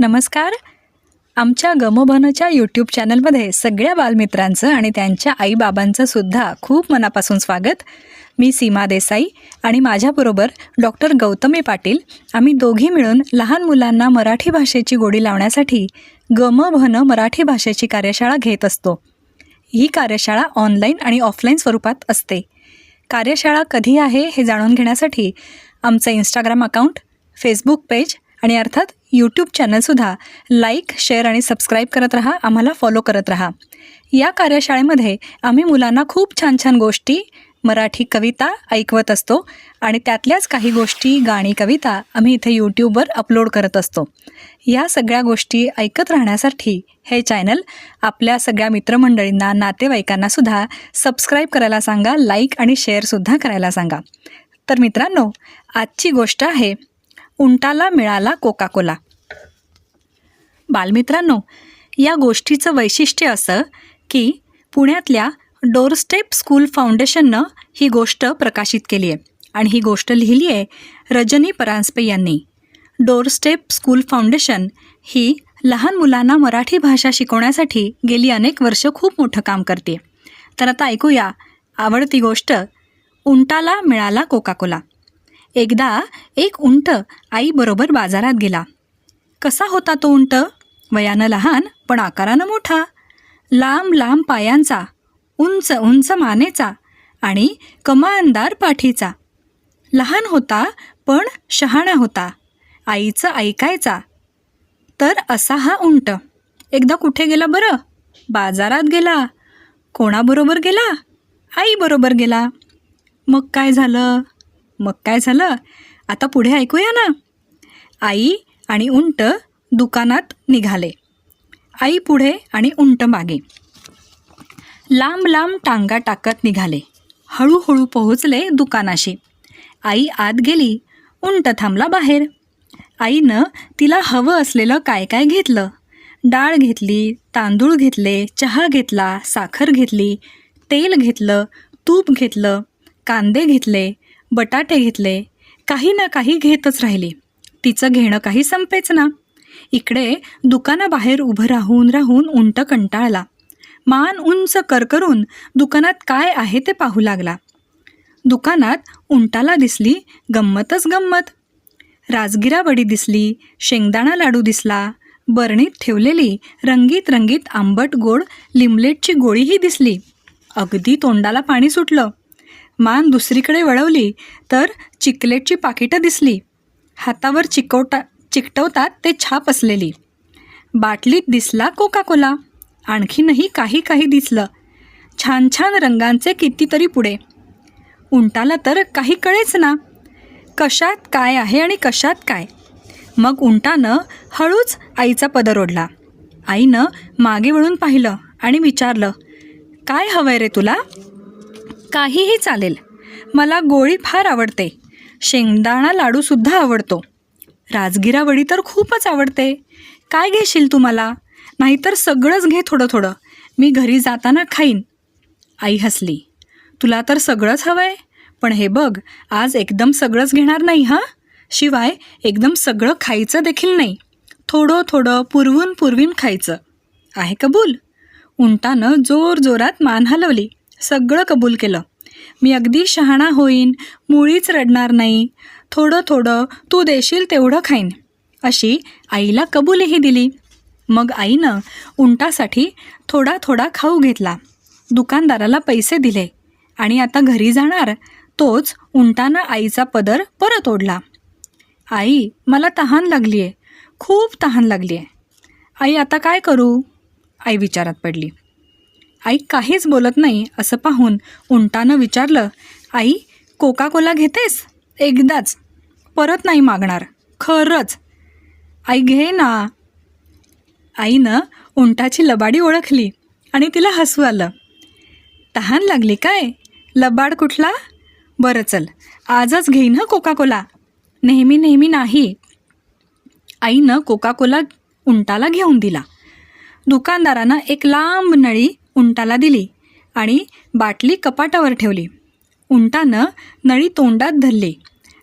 नमस्कार. आमच्या गमोभनच्या यूट्यूब चॅनलमध्ये सगळ्या बालमित्रांचं आणि त्यांच्या आईबाबांचं सुद्धा खूप मनापासून स्वागत. मी सीमा देसाई आणि माझ्याबरोबर डॉक्टर गौतमी पाटील. आम्ही दोघी मिळून लहान मुलांना मराठी भाषेची गोडी लावण्यासाठी गमभन मराठी भाषेची कार्यशाळा घेत असतो. ही कार्यशाळा ऑनलाईन आणि ऑफलाईन स्वरूपात असते. कार्यशाळा कधी आहे हे जाणून घेण्यासाठी आमचं इंस्टाग्राम अकाउंट फेसबुक पेज आणि अर्थात यूट्यूब चॅनलसुद्धा लाईक शेअर आणि सबस्क्राईब करत राहा आम्हाला फॉलो करत राहा. या कार्यशाळेमध्ये आम्ही मुलांना खूप छान छान गोष्टी मराठी कविता ऐकवत असतो आणि त्यातल्याच काही गोष्टी गाणी कविता आम्ही इथे यूट्यूबवर अपलोड करत असतो. या सगळ्या गोष्टी ऐकत राहण्यासाठी हे चॅनल आपल्या सगळ्या मित्रमंडळींना नातेवाईकांनासुद्धा सबस्क्राईब करायला सांगा लाईक आणि शेअरसुद्धा करायला सांगा. तर मित्रांनो आजची गोष्ट आहे उंटाला मिळाला कोका कोला बालमित्रांनो या गोष्टीचं वैशिष्ट्य असं की पुण्यातल्या डोरस्टेप स्कूल फाउंडेशननं ही गोष्ट प्रकाशित केली आहे. आणि ही गोष्ट लिहिली आहे रजनी परांजपे यांनी. डोरस्टेप स्कूल फाउंडेशन ही लहान मुलांना मराठी भाषा शिकवण्यासाठी गेली अनेक वर्ष खूप मोठं काम करते. तर आता ऐकूया आवडती गोष्ट उंटाला मिळाला कोका कोला एकदा एक उंट आईबरोबर बाजारात गेला. कसा होता तो उंट? वयानं लहान पण आकारानं मोठा. लांब लांब पायांचा उंच उंच मानेचा आणि कमानदार पाठीचा. लहान होता पण शहाणा होता. आईचं ऐकायचा. तर असा हा उंट. एकदा कुठे गेला बरं? बाजारात गेला. कोणाबरोबर गेला? आईबरोबर गेला. मग काय झालं? मग काय झालं? आता पुढे ऐकूया ना. आई आणि उंट दुकानात निघाले. आई पुढे आणि उंट मागे. लांब लांब टांगा टाकत निघाले. हळूहळू पोहोचले दुकानाशी. आई आत गेली. उंट थांबला बाहेर. आईनं तिला हवं असलेलं काय काय घेतलं. डाळ घेतली तांदूळ घेतले चहा घेतला साखर घेतली तेल घेतलं तूप घेतलं कांदे घेतले बटाटे घेतले काही ना काही घेतच राहिली. तिचं घेणं काही संपेच ना. इकडे दुकानाबाहेर उभं राहून राहून उंट कंटाळला. मान उंच करकरून दुकानात काय आहे ते पाहू लागला. दुकानात उंटाला दिसली गंमतच गंमत. राजगिरा वडी दिसली शेंगदाणा लाडू दिसला बरणीत ठेवलेली रंगीत रंगीत आंबट गोड लिमलेटची गोळीही दिसली. अगदी तोंडाला पाणी सुटलं. मान दुसरीकडे वळवली तर चिकलेटची पाकिटं दिसली. हातावर चिकवटा चिकटवतात ते छाप असलेली. बाटलीत दिसला कोका कोला आणखीनही काही काही दिसलं. छान छान रंगांचे कितीतरी पुढे. उंटाला तर काही कळेच ना. कशात काय आहे आणि कशात काय? मग उंटानं हळूच आईचा पदर ओढला आईनं मागे वळून पाहिलं आणि विचारलं काय हवंय रे तुला? काहीही चालेल. मला गोळी फार आवडते. शेंगदाणा लाडूसुद्धा आवडतो. राजगिरा वडी तर खूपच आवडते. काय घेशील तू मला? नाहीतर सगळंच घे थोडं थोडं मी घरी जाताना खाईन. आई हसली. तुला तर सगळंच हवं आहे पण हे बघ आज एकदम सगळंच घेणार नाही हां? शिवाय एकदम सगळं खायचं देखील नाही. थोडं थोडं पुरवून पुरवीन खायचं. आहे कबूल उंटानं जोर जोरात मान हलवली. सगळं कबूल केलं. मी अगदी शहाणा होईन मुळीच रडणार नाही. थोडं थोडं तू देशील तेवढं खाईन. अशी आईला कबूलही दिली. मग आईनं उंटासाठी थोडा थोडा खाऊ घेतला. दुकानदाराला पैसे दिले. आणि आता घरी जाणार तोच उंटानं आईचा पदर परत ओढला. आई मला तहान लागली आहे खूप तहान लागली आहे आई आता काय करू? आई विचारात पडली. आई काहीच बोलत नाही असं पाहून उंटानं विचारलं आई कोका कोला घेतेस? एकदाच. परत नाही मागणार. खरंच. आई घे ना. आईनं उंटाची लबाडी ओळखली आणि तिला हसू आलं. तहान लागली काय? लबाड कुठला? बरं चल आजच घेईन हं कोका कोला नेहमी नेहमी नाही. आईनं कोका कोला उंटाला घेऊन दिला. दुकानदारानं एक लांब नळी उंटाला दिली आणि बाटली कपाटावर ठेवली. उंटानं नळी तोंडात धरली.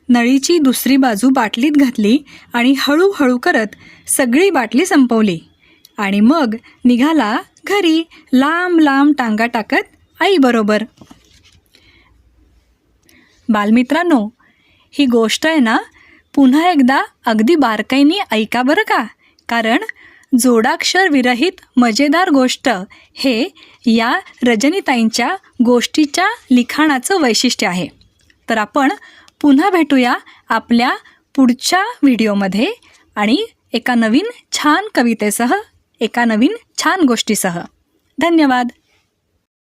नळीची दुसरी बाजू बाटलीत घातली आणि हळूहळू करत सगळी बाटली संपवली. आणि मग निघाला घरी लांब लांब टांगा टाकत आईबरोबर. बालमित्रांनो ही गोष्ट आहे ना पुन्हा एकदा अगदी बारकाईने ऐका बरं का? कारण जोडाक्षर विरहित मजेदार गोष्ट. हे या रजनीताईंच्या गोष्टीच्या लिखाणाचं वैशिष्ट्य आहे. तर आपण पुन्हा भेटूया आपल्या पुढच्या व्हिडिओमध्ये आणि एका नवीन छान कवितेसह एका नवीन छान गोष्टीसह. धन्यवाद.